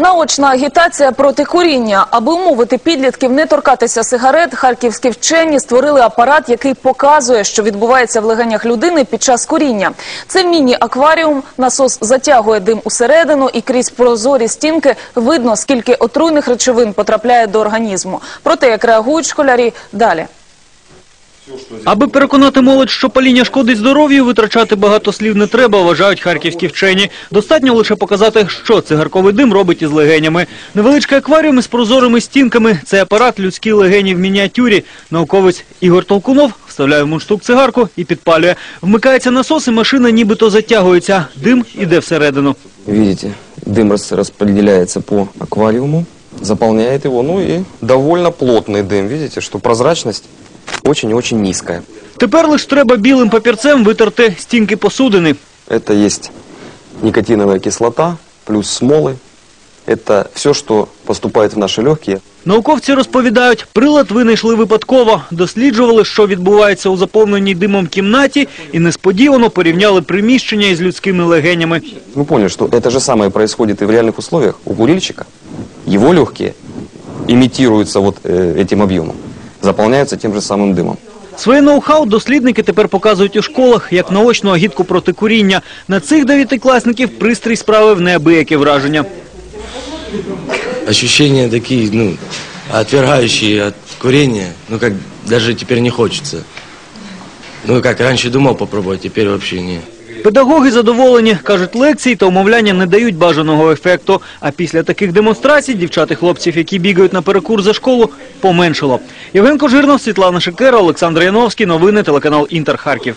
Наочна агітація проти куріння. Аби умовити підлітків не торкатися сигарет, харківські вчені створили апарат, який показує, що відбувається в легенях людини під час куріння. Це міні-акваріум, насос затягує дим усередину і крізь прозорі стінки видно, скільки отруйних речовин потрапляє до організму. Про те, як реагують школярі, далі. Аби переконати молодь, що паління шкодить здоров'ю, витрачати багато слів не треба, вважають харківські вчені. Достатньо лише показати, що цигарковий дим робить із легенями. Невеличкий акваріум із прозорими стінками – це апарат людські легені в мініатюрі. Науковець Ігор Толкунов вставляє в мундштук цигарку і підпалює. Вмикається насос і машина нібито затягується. Дим іде всередину. Видите, дым рас- распределяется по аквариуму, заполняет его, ну и довольно плотный дым. Видите, что прозрачность очень и очень низкая. Тепер лише треба білим папірцем витерти стінки посудини. Это есть никотиновая кислота плюс смолы. Это все, что поступает в наши легкие. Науковці розповідають, прилад винайшли випадково, досліджували, що відбувається у заповненій димом кімнаті і несподівано порівняли приміщення із людськими легенями. Мы поняли, что это же самое происходит и в реальных условиях. У курильщика его легкие имитируются вот э, этим объемом, заполняются тем же самым дымом. Своє ноу-хау дослідники тепер показують у школах як наочну агітку проти куріння. На цих дев'ятикласників пристрій справив неабияке враження. ощущения такие, ну, отвергающие от курения, ну, как даже теперь не хочется. Ну, как раньше думал попробовать, теперь вообще не. Педагоги задоволені, кажуть, лекції та умовляння не дають бажаного ефекту. А після таких демонстрацій дівчат і хлопців, які бігають на перекур за школу, поменшало. Євген Кожирнов, Світлана Шикера, Олександр Яновський. Новини телеканал Інтер Харків.